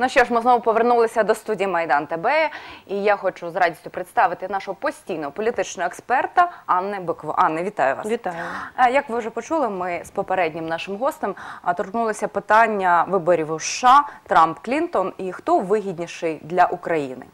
Ну що ж, ми знову повернулися до студії Майдан ТБ, і я хочу з радістю представити нашого постійного політичного експерта Анни Бикво. Анни, вітаю вас. Вітаю. Е, Як ви вже почули, ми з попереднім нашим гостем торкнулися питання виборів у США Трамп Клінтон і хто вигідніший для України.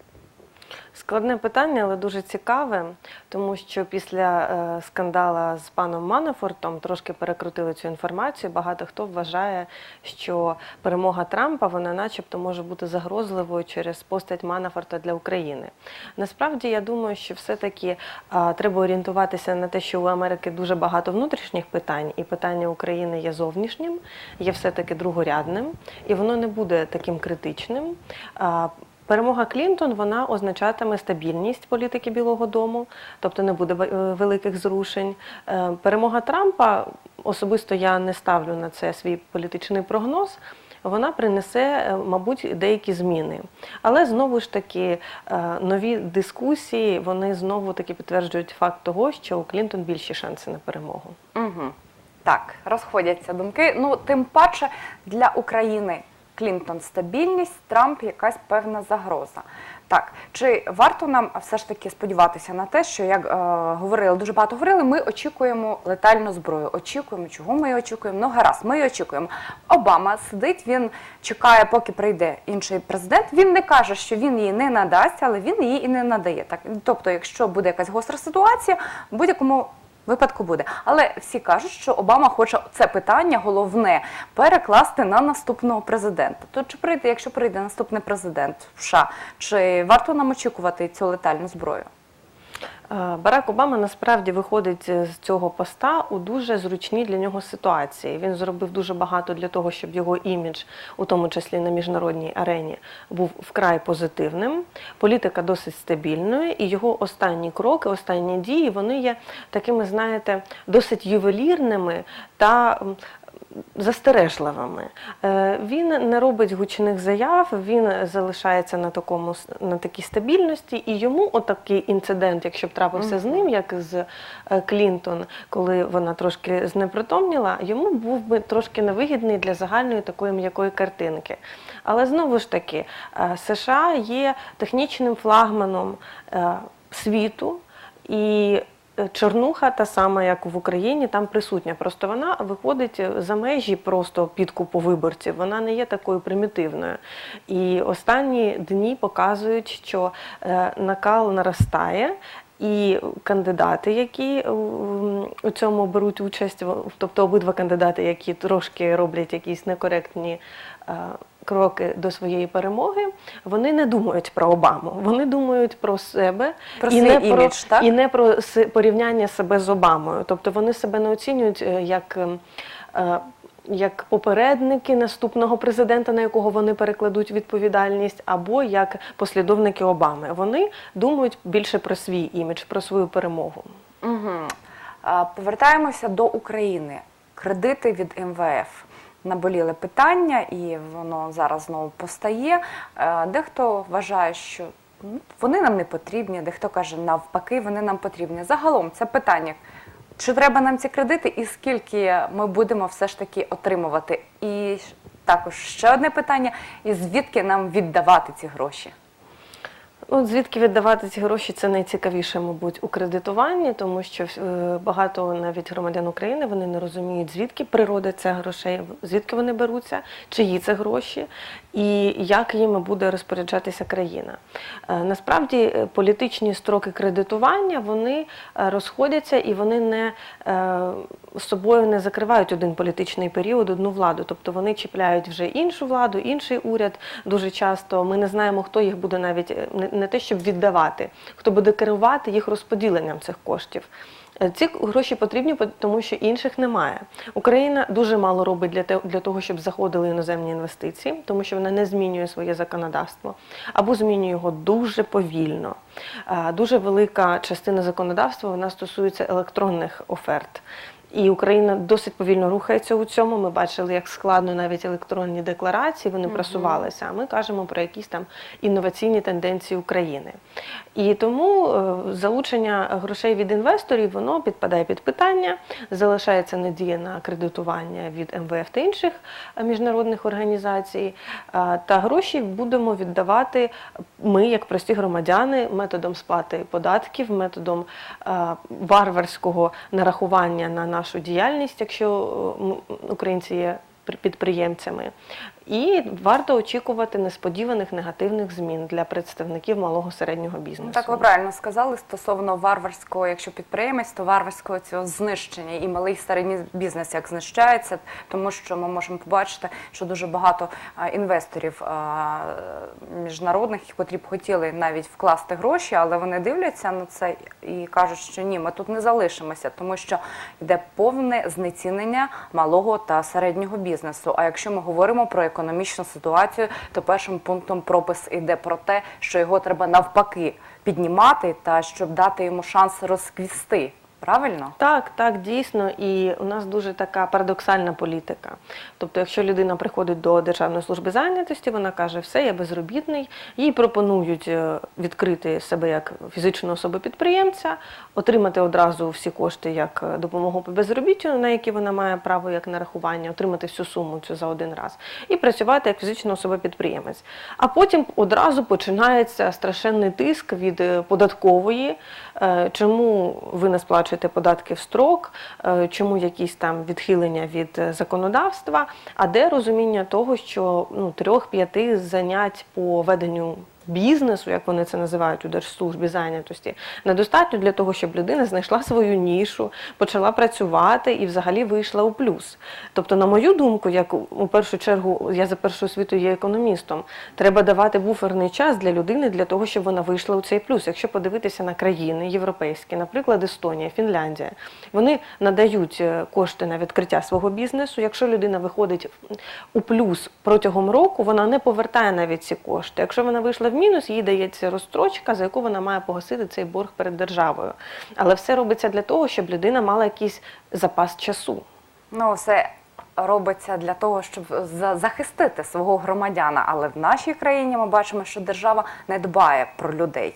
Складне питання, але дуже цікаве, тому що після е, скандала з паном Манафортом трошки перекрутили цю інформацію. Багато хто вважає, що перемога Трампа вона, начебто, може бути загрозливою через постать Манафорта для України. Насправді, я думаю, що все-таки е, треба орієнтуватися на те, що у Америки дуже багато внутрішніх питань, і питання України є зовнішнім, є все-таки другорядним, і воно не буде таким критичним. А, Перемога Клінтон вона означатиме стабільність політики Білого Дому, тобто не буде е, великих зрушень. Е, Перемога Трампа особисто я не ставлю на це свій політичний прогноз. Вона принесе, е, мабуть, деякі зміни. Але знову ж таки нові дискусії вони знову таки підтверджують факт того, що у Клінтон більші шанси на перемогу. Угу. Так, розходяться думки. Ну, тим паче для України Клінтон стабільність, Трамп якась певна загроза. Так, чи варто нам все ж таки сподіватися на те, що як е, говорили, дуже багато говорили, ми очікуємо летальну зброю. Очікуємо, чого ми її очікуємо? Ну гаразд, ми її очікуємо. Обама сидить, він чекає, поки прийде інший президент. Він не каже, що він її не надасть, але він її і не надає. Так, тобто, якщо буде якась гостра ситуація, будь-якому випадку буде. Але всі кажуть, що Обама хоче це питання головне перекласти на наступного президента. То чи прийде, якщо прийде наступний президент в США, чи варто нам очікувати цю летальну зброю? Е, Барак Обама насправді виходить з цього поста у дуже зручній для нього ситуації. Він зробив дуже багато для того, щоб його імідж, у тому числі на міжнародній арені, був вкрай позитивним. Політика досить стабільною, і його останні кроки, останні дії, вони є такими, знаєте, досить ювелірними та застережливими. Е, Він не робить гучних заяв, він залишається на такому на такій стабільності, і йому отакий інцидент, якщо б трапився з ним, як з е, Клінтон, коли вона трошки знепритомніла, йому був би трошки невигідний для загальної такої м'якої картинки. Але знову ж таки, е, США є технічним флагманом світу і. Чорнуха, та сама, як в Україні, там присутня. Просто вона виходить за межі просто підкупу виборців. Вона не є такою примітивною. І останні дні показують, що е, накал наростає. І кандидати, які е, у цьому беруть участь, тобто обидва кандидати, які трошки роблять якісь некоректні е, кроки до своєї перемоги, вони не думають про Обаму, вони думають про себе Про і свій не імідж, про так? і не про порівняння себе з Обамою. Тобто вони себе не оцінюють е, як. ем, е, Як попередники наступного президента, на якого вони перекладуть відповідальність, або як послідовники Обами, вони думають більше про свій імідж, про свою перемогу. Угу. Повертаємося до України. Кредити від МВФ. Наболіли питання, і воно зараз знову постає. Е, Дехто вважає, що ну, вони нам не потрібні, дехто каже, навпаки, вони нам потрібні. Загалом це питання. Чи треба нам ці кредити, і скільки ми будемо все ж таки отримувати? І також ще одне питання: і звідки нам віддавати ці гроші? Ну, звідки віддавати ці гроші, це найцікавіше, мабуть, у кредитуванні, тому що е, багато навіть громадян України вони не розуміють, звідки природа цих грошей, звідки вони беруться, чиї це гроші, і як їми буде розпоряджатися країна. Е, Насправді е, політичні строки кредитування вони е, розходяться і вони не собою не закривають один політичний період, одну владу. Тобто вони чіпляють вже іншу владу, інший уряд. Дуже часто ми не знаємо, хто їх буде навіть не те, щоб віддавати, хто буде керувати їх розподіленням цих коштів. Е, Ці гроші потрібні, по- тому що інших немає. Україна дуже мало робить для те- для того, щоб заходили іноземні інвестиції, тому що вона не змінює своє законодавство або змінює його дуже повільно. Е, Дуже велика частина законодавства вона стосується електронних оферт. І Україна досить повільно рухається у цьому. Ми бачили, як складно навіть електронні декларації вони просувалися. А ми кажемо про якісь там інноваційні тенденції України. І тому е, залучення грошей від інвесторів воно підпадає під питання. Залишається надія на кредитування від МВФ та інших е, міжнародних організацій. Е, Та гроші будемо віддавати ми, як прості громадяни, методом сплати податків, методом варварського нарахування на нашу діяльність, якщо е, українці є підприємцями. І варто очікувати несподіваних негативних змін для представників малого середнього бізнесу. Ну, Так, ви правильно сказали стосовно варварського, якщо підприємець, то варварського цього знищення і малий середній бізнес як знищається, тому що ми можемо побачити, що дуже багато інвесторів міжнародних, котрі б хотіли навіть вкласти гроші, але вони дивляться на це і кажуть, що ні, ми тут не залишимося, тому що йде повне знецінення малого та середнього бізнесу. А якщо ми говоримо про економічну ситуацію, то першим пунктом пропис йде про те, що його треба навпаки піднімати та щоб дати йому шанс розквісти. Правильно? Так, так, дійсно, і у нас дуже така парадоксальна політика. Тобто, якщо людина приходить до Державної служби зайнятості, вона каже, все, я безробітний, їй пропонують е, відкрити себе як фізичну особу підприємця, отримати одразу всі кошти як е, допомогу по безробіттю, на які вона має право як нарахування, отримати всю суму цю за один раз, і працювати як фізична особа підприємець. А потім одразу починається страшенний тиск від е, податкової, чому ви не сплачуєте податки в строк, е, чому якісь там відхилення від е, законодавства, а де розуміння того, що ну, трьох-п'яти занять по веденню. Бізнесу, як вони це називають у держслужбі зайнятості, недостатньо для того, щоб людина знайшла свою нішу, почала працювати і взагалі вийшла у плюс. Тобто, на мою думку, як у першу чергу я за першою освітою є економістом, треба давати буферний час для людини для того, щоб вона вийшла у цей плюс. Якщо подивитися на країни європейські, наприклад, Естонія, Фінляндія, вони надають е, кошти на відкриття свого бізнесу. Якщо людина виходить у плюс протягом року, вона не повертає навіть ці кошти. Якщо вона вийшла в мінус, їй дається розстрочка, за яку вона має погасити цей борг перед державою. Але все робиться для того, щоб людина мала якийсь запас часу. Ну, все робиться для того, щоб за- захистити свого громадяна. Але в нашій країні ми бачимо, що держава не дбає про людей.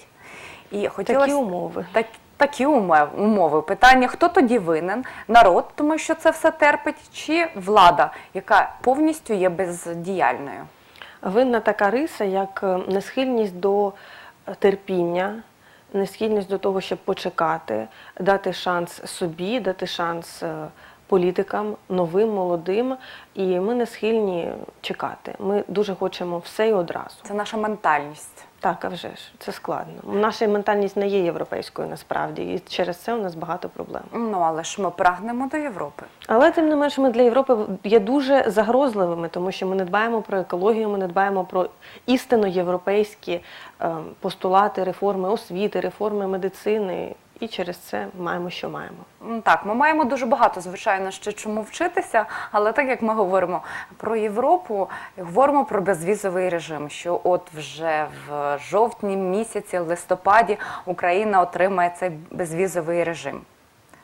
І хотілося Такі умови. Так, такі умови. Питання: хто тоді винен? Народ, тому що це все терпить, чи влада, яка повністю є бездіяльною? Винна така риса, як е, несхильність до е, терпіння, несхильність до того, щоб почекати, дати шанс собі, дати шанс е, політикам, новим, молодим. І ми не схильні чекати. Ми дуже хочемо все і одразу. Це наша ментальність. Так, а вже ж це складно. Наша ментальність не є європейською насправді, і через це у нас багато проблем. Ну але ж ми прагнемо до Європи. Але тим не менш, ми для Європи є дуже загрозливими, тому що ми не дбаємо про екологію, ми не дбаємо про істинно європейські ем, постулати, реформи освіти, реформи медицини. І через це маємо, що маємо. Так, ми маємо дуже багато, звичайно, ще чому вчитися, але так як ми говоримо про Європу, говоримо про безвізовий режим, що от вже в жовтні місяці, листопаді Україна отримає цей безвізовий режим.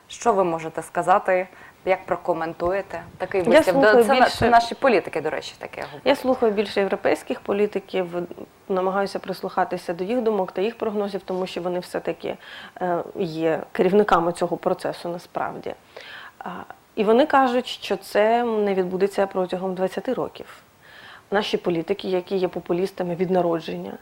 Що ви можете сказати? Як прокоментуєте такий Я слухаю Це, більше- наші політики, до речі, таке говорять. Я слухаю більше європейських політиків, намагаюся прислухатися до їх думок та їх прогнозів, тому що вони все-таки е, є керівниками цього процесу насправді. І вони кажуть, що це не відбудеться протягом 20 років. Наші політики, які є популістами від народження,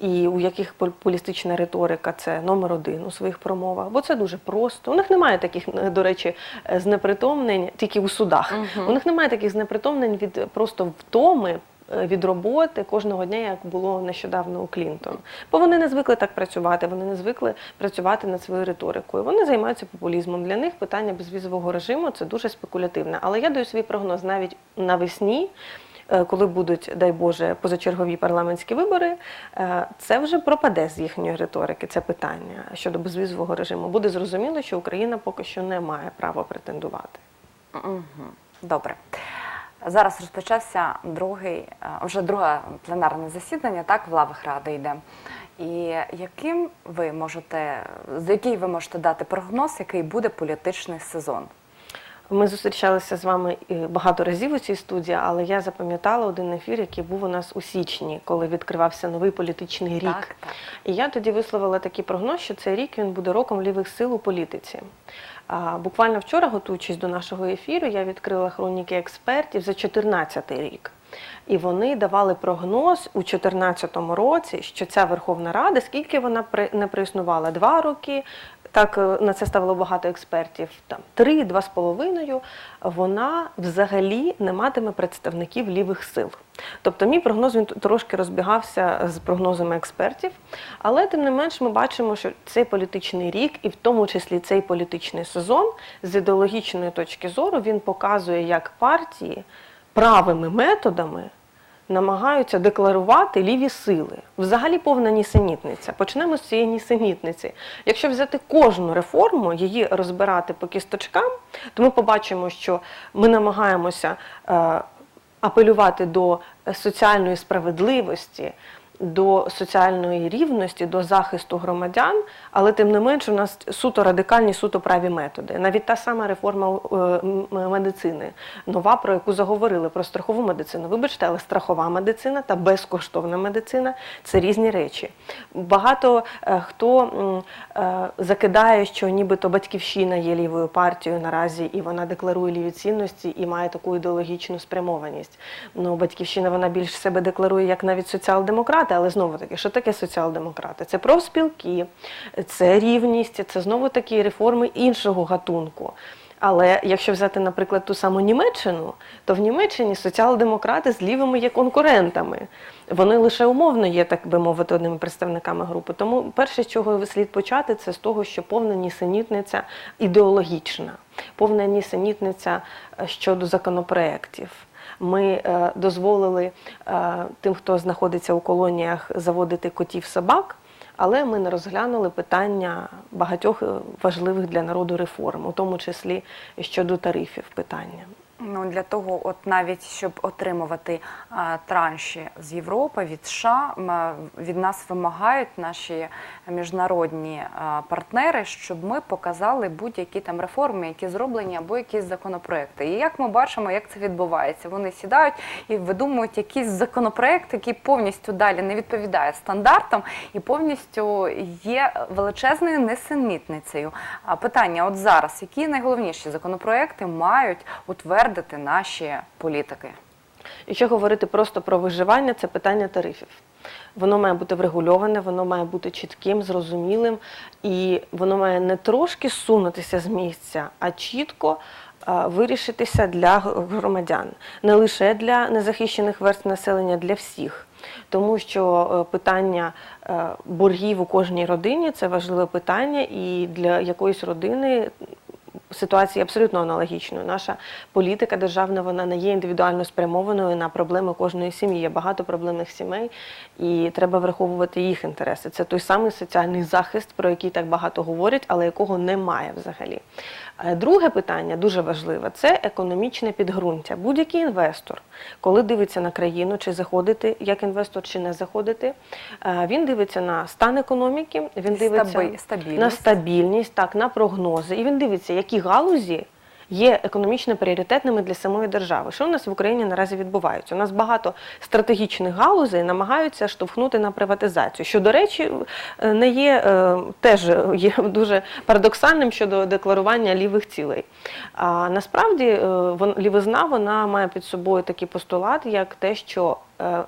і у яких популістична риторика це номер один у своїх промовах, бо це дуже просто. У них немає таких, е, до речі, е, знепритомнень тільки у судах. У них немає таких знепритомнень від просто втоми. е, Від роботи кожного дня, як було нещодавно у Клінтон. Бо вони не звикли так працювати, вони не звикли працювати над своєю риторикою. Вони займаються популізмом. Для них питання безвізового режиму це дуже спекулятивне. Але я даю свій прогноз навіть навесні, коли будуть, дай Боже, позачергові парламентські вибори, е, це вже пропаде з їхньої риторики. Це питання щодо безвізового режиму. Буде зрозуміло, що Україна поки що не має права претендувати. Добре. Зараз розпочався другий, е, вже друге пленарне засідання, так, в лавах ради йде. І яким ви можете, за який ви можете дати прогноз, який буде політичний сезон? Ми зустрічалися з вами е, багато разів у цій студії, але я запам'ятала один ефір, який був у нас у січні, коли відкривався новий політичний рік. Так, так. І я тоді висловила такий прогноз, що цей рік він буде роком лівих сил у політиці. А, буквально вчора, готуючись до нашого ефіру, я відкрила хроніки експертів за 2014 рік. І вони давали прогноз у 2014 році, що ця Верховна Рада, скільки вона не проіснувала, два роки. Так е, на це ставило багато експертів. Там три, два з половиною. Вона взагалі не матиме представників лівих сил. Тобто, мій прогноз він трошки розбігався з прогнозами експертів, але тим не менш ми бачимо, що цей політичний рік, і в тому числі цей політичний сезон, з ідеологічної точки зору, він показує, як партії правими методами намагаються декларувати ліві сили. Взагалі повна нісенітниця. Почнемо з цієї нісенітниці. Якщо взяти кожну реформу, її розбирати по кісточкам, то ми побачимо, що ми намагаємося е, апелювати до соціальної справедливості. До соціальної рівності, до захисту громадян, але тим не менш у нас суто радикальні, суто праві методи. Навіть та сама реформа е, медицини, нова, про яку заговорили, про страхову медицину. Вибачте, але страхова медицина та безкоштовна медицина це різні речі. Багато е, хто е, закидає, що нібито батьківщина є лівою партією наразі, і вона декларує ліві цінності і має таку ідеологічну спрямованість. Ну, батьківщина вона більш себе декларує як навіть соціал-демократи, але знову таки, що таке соціал-демократи? Це профспілки, це рівність, це знову таки реформи іншого гатунку. Але якщо взяти, наприклад, ту саму Німеччину, то в Німеччині соціал-демократи з лівими є конкурентами. Вони лише умовно є, так би мовити, одними представниками групи. Тому перше, з чого слід почати, це з того, що повна нісенітниця ідеологічна, повна нісенітниця щодо законопроєктів. Ми е, дозволили е, тим, хто знаходиться у колоніях, заводити котів собак. Але ми не розглянули питання багатьох е, важливих для народу реформ, у тому числі щодо тарифів питання. Ну для того, от навіть щоб отримувати а, транші з Європи від США, м, від нас вимагають наші міжнародні а, партнери, щоб ми показали будь-які там реформи, які зроблені, або якісь законопроекти. І як ми бачимо, як це відбувається, вони сідають і видумують якийсь законопроект, який повністю далі не відповідає стандартам і повністю є величезною несенітницею. А питання: от зараз, які найголовніші законопроекти мають утвердити наші політики? Якщо говорити просто про виживання, це питання тарифів. Воно має бути врегульоване, воно має бути чітким, зрозумілим, і воно має не трошки сунутися з місця, а чітко вирішитися для громадян, не лише для незахищених верств населення, для всіх. Тому що е, питання е, боргів у кожній родині це важливе питання, і для якоїсь родини ситуація абсолютно аналогічною. Наша політика державна вона не є індивідуально спрямованою на проблеми кожної сім'ї. Є багато проблемних сімей, і треба враховувати їх інтереси. Це той самий соціальний захист, про який так багато говорять, але якого немає взагалі. Е, Друге питання дуже важливе це економічне підґрунтя. Будь-який інвестор, коли дивиться на країну, чи заходити як інвестор, чи не заходити, е, він дивиться на стан економіки, він дивиться стабільність. на стабільність, так, на прогнози. І він дивиться, які галузі є економічно пріоритетними для самої держави. Що у нас в Україні наразі відбувається? У нас багато стратегічних галузей намагаються штовхнути на приватизацію, що, до речі, е, не є е, теж є дуже парадоксальним щодо декларування лівих цілей. А насправді е, лівизна вона має під собою такий постулат, як те, що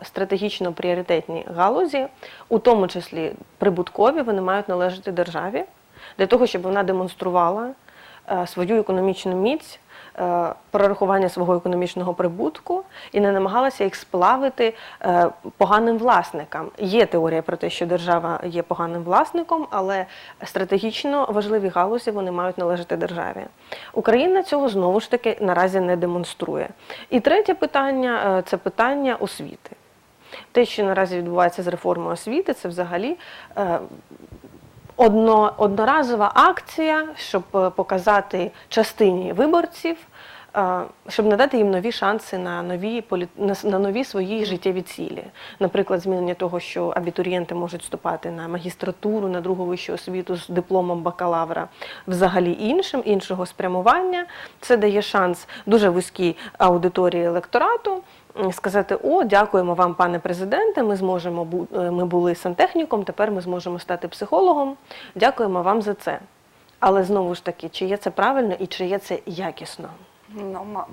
стратегічно пріоритетні галузі, у тому числі прибуткові, вони мають належати державі для того, щоб вона демонструвала свою економічну міць, е, прорахування свого економічного прибутку і не намагалася їх сплавити е, поганим власникам. Є теорія про те, що держава є поганим власником, але стратегічно важливі галузі вони мають належати державі. Україна цього знову ж таки наразі не демонструє. І третє питання е, це питання освіти. Те, що наразі відбувається з реформою освіти, це взагалі е, одно, одноразова акція, щоб е, показати частині виборців е, щоб надати їм нові шанси на нові на нові свої життєві цілі. Наприклад, змінення того, що абітурієнти можуть вступати на магістратуру, на другу вищу освіту з дипломом бакалавра, взагалі іншим, іншого спрямування. Це дає шанс дуже вузькій аудиторії електорату. Сказати, о, дякуємо вам, пане президенте. Ми зможемо е, ми були сантехніком, тепер ми зможемо стати психологом. Дякуємо вам за це. Але знову ж таки, чи є це правильно і чи є це якісно? Ну,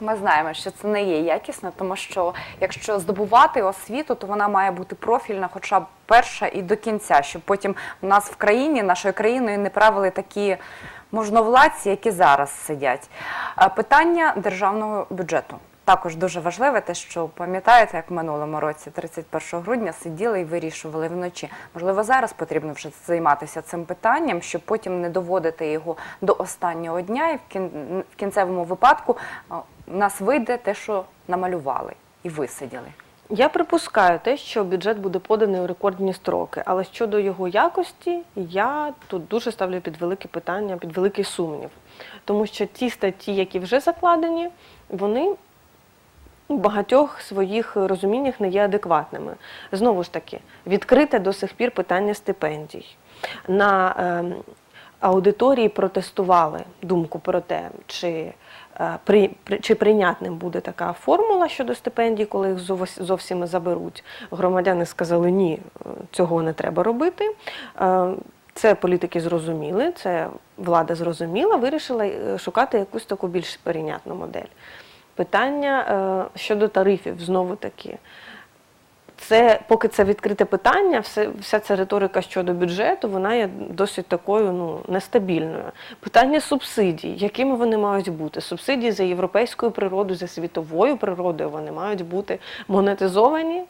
ми знаємо, що це не є якісно, тому що якщо здобувати освіту, то вона має бути профільна, хоча б перша і до кінця, щоб потім у нас в країні, нашою країною, не правили такі можновладці, які зараз сидять. Е, Питання державного бюджету. Також дуже важливе те, що пам'ятаєте, як в минулому році, 31 грудня, сиділи і вирішували вночі. Можливо, зараз потрібно вже займатися цим питанням, щоб потім не доводити його до останнього дня, і в кінцевому випадку у нас вийде те, що намалювали і висиділи. Я припускаю те, що бюджет буде поданий у рекордні строки, але щодо його якості, я тут дуже ставлю під велике питання, під великий сумнів. Тому що ті статті, які вже закладені, вони у багатьох своїх розуміннях не є адекватними. Знову ж таки, відкрите до сих пір питання стипендій. На ем, аудиторії протестували думку про те, чи, е, при, чи прийнятним буде така формула щодо стипендій, коли їх зовсім заберуть. Громадяни сказали, ні, е, цього не треба робити. Е, Це політики зрозуміли, це влада зрозуміла, вирішила е, шукати якусь таку більш прийнятну модель. Питання е, щодо тарифів знову таки. Це поки це відкрите питання, все, вся ця риторика щодо бюджету, вона є досить такою ну, нестабільною. Питання субсидій, якими вони мають бути? Субсидії за європейською природою, за світовою природою, вони мають бути монетизовані,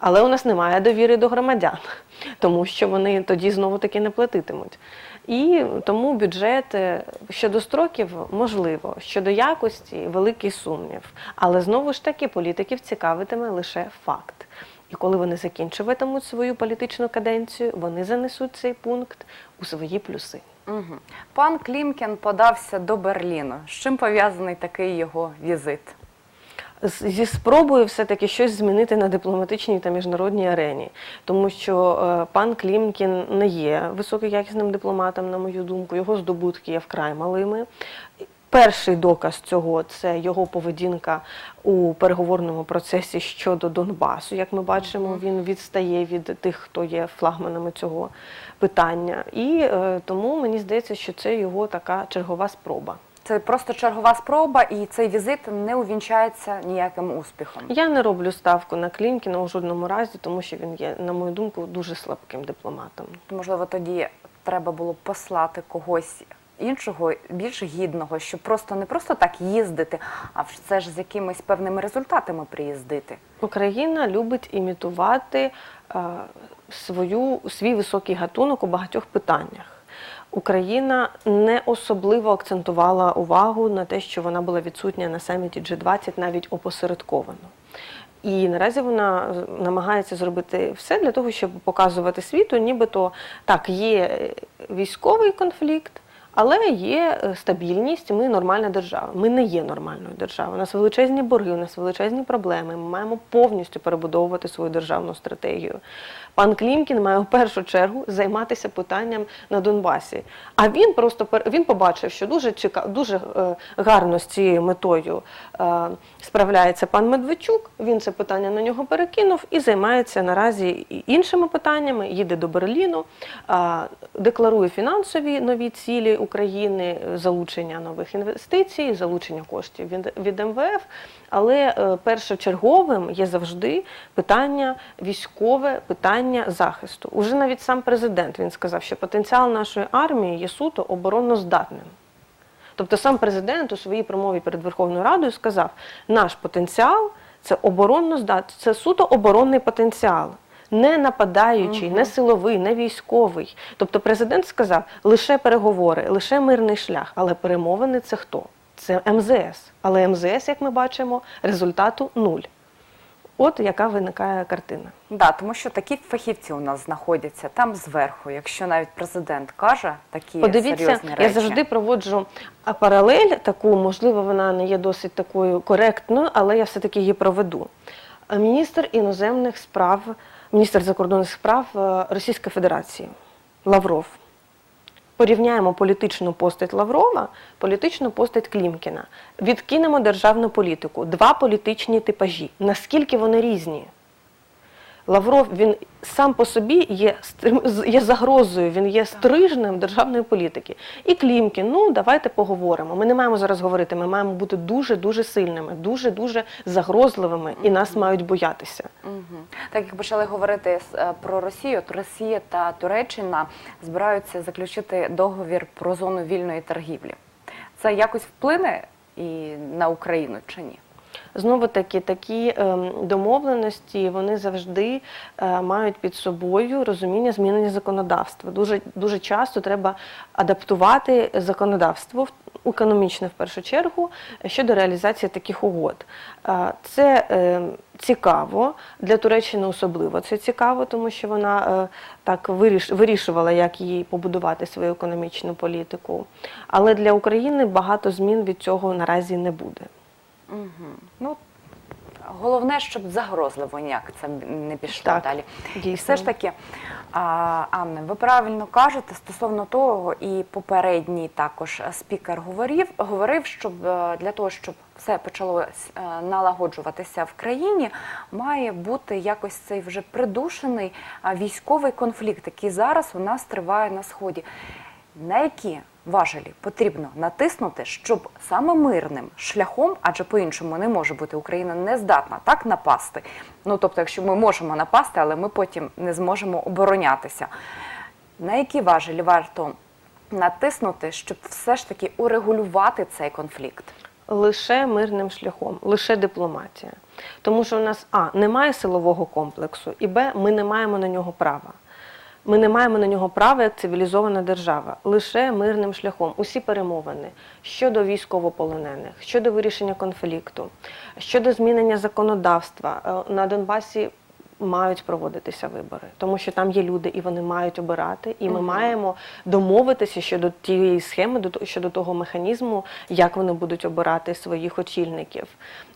але у нас немає довіри до громадян, тому що вони тоді знову таки не платитимуть. І тому бюджет е, щодо строків можливо, щодо якості великий сумнів. Але знову ж таки політиків цікавитиме лише факт. І коли вони закінчуватимуть свою політичну каденцію, вони занесуть цей пункт у свої плюси. Угу. Пан Клімкін подався до Берліну. З чим пов'язаний такий його візит? Зі спробою все-таки щось змінити на дипломатичній та міжнародній арені, тому що е, пан Клімкін не є високоякісним дипломатом, на мою думку, його здобутки є вкрай малими. Перший доказ цього це його поведінка у переговорному процесі щодо Донбасу. Як ми бачимо, він відстає від тих, хто є флагманами цього питання. І е, тому мені здається, що це його така чергова спроба. Це просто чергова спроба, і цей візит не увінчається ніяким успіхом. Я не роблю ставку на Клімкіна у жодному разі, тому що він є, на мою думку, дуже слабким дипломатом. Можливо, тоді треба було послати когось іншого, більш гідного, щоб просто не просто так їздити, а все ж з якимись певними результатами приїздити. Україна любить імітувати е, свою, свій високий гатунок у багатьох питаннях. Україна не особливо акцентувала увагу на те, що вона була відсутня на саміті G20 навіть опосередковано. І наразі вона намагається зробити все для того, щоб показувати світу, нібито так, є е, військовий конфлікт, але є е, стабільність. Ми нормальна держава. Ми не є нормальною державою. У нас величезні борги, у нас величезні проблеми. Ми маємо повністю перебудовувати свою державну стратегію. Пан Клімкін має в першу чергу займатися питанням на Донбасі. А він просто він побачив, що дуже чека, дуже е, гарно з цією метою е, справляється пан Медведчук. Він це питання на нього перекинув і займається наразі іншими питаннями. Їде до Берліну, декларує фінансові нові цілі України, е, залучення нових інвестицій, залучення коштів від, МВФ. Але е, першочерговим є завжди питання військове, питання захисту. Уже навіть сам президент він сказав, що потенціал нашої армії є суто обороноздатним. Тобто сам президент у своїй промові перед Верховною Радою сказав, наш потенціал це оборонно це суто оборонний потенціал. Не нападаючий, не силовий, не військовий. Тобто президент сказав лише переговори, лише мирний шлях, але перемовини це хто? Це МЗС. Але МЗС, як ми бачимо, результату нуль. От яка виникає картина. Да, тому що такі фахівці у нас знаходяться там зверху. Якщо навіть президент каже такі Подивіться, серйозні речі. я завжди проводжу паралель таку, можливо, вона не є досить такою коректною, але я все-таки її проведу. Міністр іноземних справ, міністр закордонних справ е, Російської Федерації Лавров. Порівняємо політичну постать Лаврова, політичну постать Клімкіна. Відкинемо державну політику. Два політичні типажі. Наскільки вони різні? Лавров він сам по собі є, є загрозою, він є стрижнем державної політики. І Клімкін, ну давайте поговоримо. Ми не маємо зараз говорити, ми маємо бути дуже-дуже сильними, дуже-дуже загрозливими, і нас мають боятися. Так як почали говорити е, про Росію, то Росія та Туреччина збираються заключити договір про зону вільної торгівлі. Це якось вплине і на Україну чи ні? Знову таки, такі ем, домовленості вони завжди е, мають під собою розуміння змінення законодавства. Дуже дуже часто треба адаптувати законодавство економічне в першу чергу щодо реалізації таких угод. Е, Це е, цікаво для Туреччини особливо це цікаво, тому що вона е, так виріш- вирішувала, як їй побудувати свою економічну політику. Але для України багато змін від цього наразі не буде. Угу. Ну, головне, щоб загрозливо ніяк це не пішло Так, далі. дійсно. І все ж таки, а, Анне, ви правильно кажете стосовно того, і попередній також спікер говорив, говорив, щоб е, для того, щоб все почало е, налагоджуватися в країні, має бути якось цей вже придушений військовий конфлікт, який зараз у нас триває на сході. На які важелі потрібно натиснути, щоб саме мирним шляхом, адже по-іншому не може бути Україна не здатна так напасти. Ну тобто, якщо ми можемо напасти, але ми потім не зможемо оборонятися. На які важелі варто натиснути, щоб все ж таки урегулювати цей конфлікт? Лише мирним шляхом, лише дипломатія. Тому що у нас А немає силового комплексу, і Б, ми не маємо на нього права. Ми не маємо на нього права як цивілізована держава, лише мирним шляхом. Усі перемовини щодо військовополонених, щодо вирішення конфлікту, щодо змінення законодавства Е, на Донбасі. Мають проводитися вибори, тому що там є люди, і вони мають обирати, і ми Мгм. маємо домовитися щодо тієї схеми, до- щодо того механізму, як вони будуть обирати своїх очільників.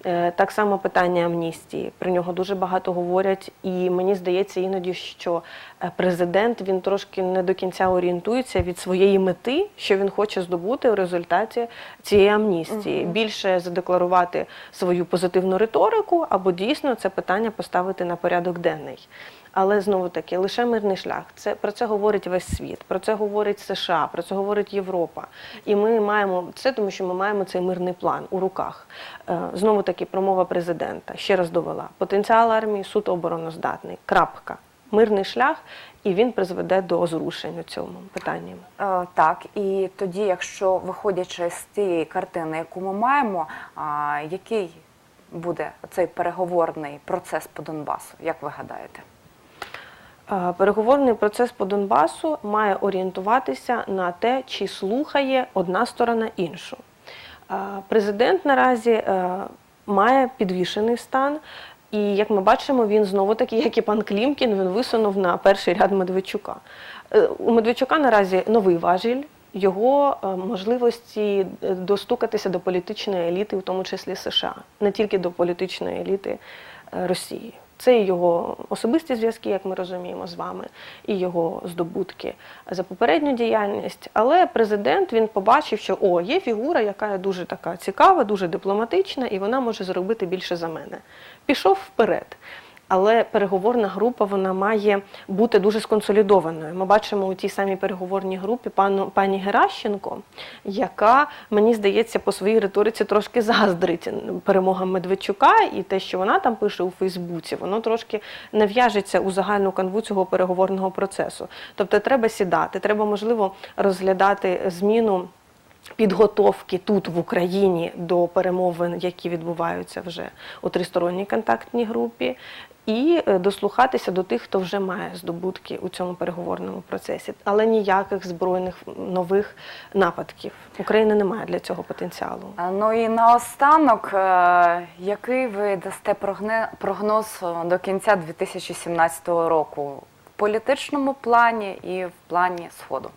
Е, Так само питання амністії. Про нього дуже багато говорять, і мені здається іноді, що е, президент він трошки не до кінця орієнтується від своєї мети, що він хоче здобути у результаті цієї амністії. Угу. Більше задекларувати свою позитивну риторику, або дійсно це питання поставити на порядок денний. Але знову таки, лише мирний шлях. Це про це говорить весь світ, про це говорить США, про це говорить Європа. І ми маємо це, тому що ми маємо цей мирний план у руках. Е, Знову таки, промова президента ще раз довела: потенціал армії суд обороноздатний. Крапка. Мирний шлях, і він призведе до зрушень у цьому питанні. Е, Так, і тоді, якщо виходячи з цієї картини, яку ми маємо, а, який буде цей переговорний процес по Донбасу, як ви гадаєте? Е, Переговорний процес по Донбасу має орієнтуватися на те, чи слухає одна сторона іншу. Е, Президент наразі е, має підвішений стан, і як ми бачимо, він знову таки, як і пан Клімкін, він висунув на перший ряд Медведчука. У Медведчука наразі новий важіль. Його можливості достукатися до політичної еліти, в тому числі США, не тільки до політичної еліти Росії. Це і його особисті зв'язки, як ми розуміємо з вами, і його здобутки за попередню діяльність. Але президент він побачив, що о, є фігура, яка дуже така цікава, дуже дипломатична, і вона може зробити більше за мене. Пішов вперед. Але переговорна група вона має бути дуже сконсолідованою. Ми бачимо у тій самій переговорній групі пану пані Геращенко, яка мені здається по своїй риториці трошки заздрить перемогам Медведчука, і те, що вона там пише у Фейсбуці, воно трошки не в'яжеться у загальну канву цього переговорного процесу. Тобто, треба сідати, треба можливо розглядати зміну підготовки тут в Україні до перемовин, які відбуваються вже у тристоронній контактній групі, і е, дослухатися до тих, хто вже має здобутки у цьому переговорному процесі, але ніяких збройних нових нападків. Україна не має для цього потенціалу. Ну і наостанок, е, який ви дасте прогноз е, до кінця 2017 року в політичному плані і в плані Сходу?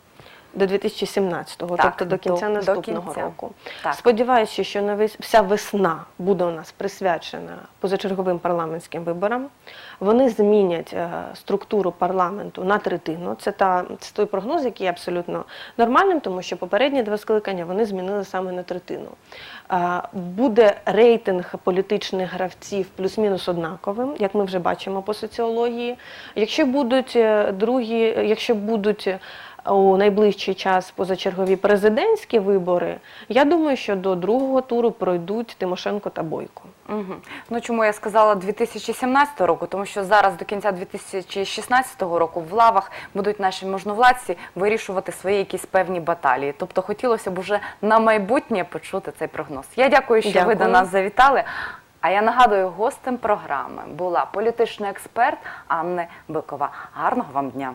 До 2017-го, Так, тобто до кінця до- до наступного кінця. року. Так. Сподіваюся, що на вся весна буде у нас присвячена позачерговим парламентським виборам. Вони змінять е, структуру парламенту на третину. Це та це той прогноз, який є абсолютно нормальним, тому що попередні два скликання вони змінили саме на третину. Е, Буде рейтинг політичних гравців плюс-мінус однаковим, як ми вже бачимо по соціології. Якщо будуть е, другі, якщо будуть у найближчий час позачергові президентські вибори, я думаю, що до другого туру пройдуть Тимошенко та Бойко. Угу. Ну чому я сказала 2017 року? Тому що зараз до кінця 2016 року в лавах будуть наші можновладці вирішувати свої якісь певні баталії. Тобто хотілося б уже на майбутнє почути цей прогноз. Я дякую, що ви до нас завітали. А я нагадую, гостем програми була політичний експерт Анна Бикова. Гарного вам дня!